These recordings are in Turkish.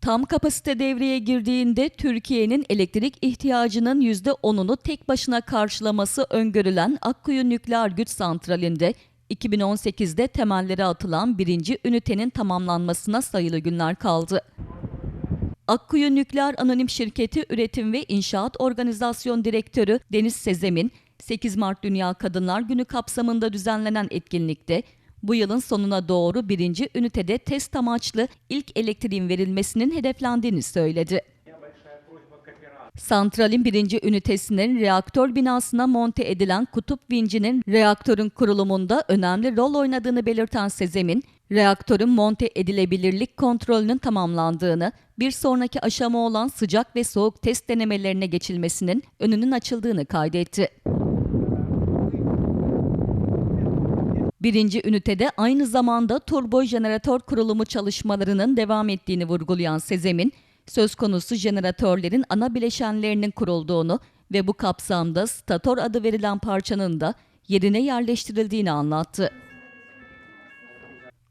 Tam kapasite devreye girdiğinde Türkiye'nin elektrik ihtiyacının %10'unu tek başına karşılaması öngörülen Akkuyu Nükleer Güç Santrali'nde 2018'de temelleri atılan birinci ünitenin tamamlanmasına sayılı günler kaldı. Akkuyu Nükleer Anonim Şirketi Üretim ve İnşaat Organizasyon Direktörü Deniz Sezem'in 8 Mart Dünya Kadınlar Günü kapsamında düzenlenen etkinlikte bu yılın sonuna doğru birinci ünitede test amaçlı ilk elektriğin verilmesinin hedeflendiğini söyledi. Santralin birinci ünitesinin reaktör binasına monte edilen kutup vincinin reaktörün kurulumunda önemli rol oynadığını belirten Sezem'in, reaktörün monte edilebilirlik kontrolünün tamamlandığını, bir sonraki aşama olan sıcak ve soğuk test denemelerine geçilmesinin önünün açıldığını kaydetti. Birinci ünitede aynı zamanda turbo jeneratör kurulumu çalışmalarının devam ettiğini vurgulayan Sezem'in, söz konusu jeneratörlerin ana bileşenlerinin kurulduğunu ve bu kapsamda stator adı verilen parçanın da yerine yerleştirildiğini anlattı.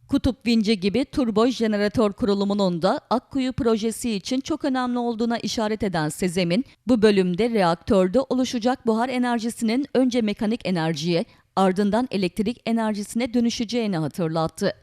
Kutup vinci gibi turbo jeneratör kurulumunun da Akkuyu projesi için çok önemli olduğuna işaret eden Sezem'in, bu bölümde reaktörde oluşacak buhar enerjisinin önce mekanik enerjiye, ardından elektrik enerjisine dönüşeceğini hatırlattı.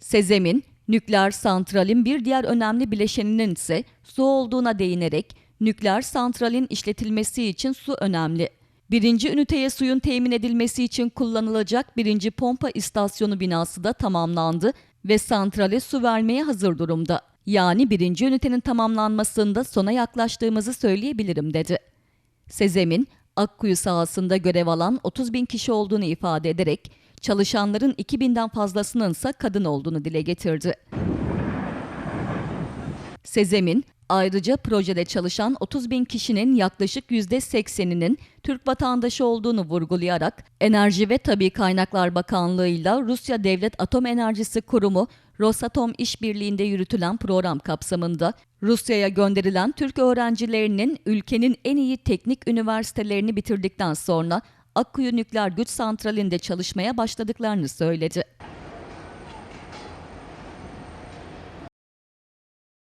Sezem'in, nükleer santralin bir diğer önemli bileşeninin ise su olduğuna değinerek, nükleer santralin işletilmesi için su önemli. Birinci üniteye suyun temin edilmesi için kullanılacak birinci pompa istasyonu binası da tamamlandı ve santrale su vermeye hazır durumda. Yani birinci ünitenin tamamlanmasında sona yaklaştığımızı söyleyebilirim dedi. Sezem'in Akkuyu sahasında görev alan 30 bin kişi olduğunu ifade ederek çalışanların 2000'den fazlasının ise kadın olduğunu dile getirdi. Sezem'in ayrıca projede çalışan 30 bin kişinin yaklaşık %80'inin Türk vatandaşı olduğunu vurgulayarak Enerji ve Tabi Kaynaklar Bakanlığı ile Rusya Devlet Atom Enerjisi Kurumu Rosatom işbirliğinde yürütülen program kapsamında Rusya'ya gönderilen Türk öğrencilerinin ülkenin en iyi teknik üniversitelerini bitirdikten sonra Akkuyu Nükleer Güç Santrali'nde çalışmaya başladıklarını söyledi.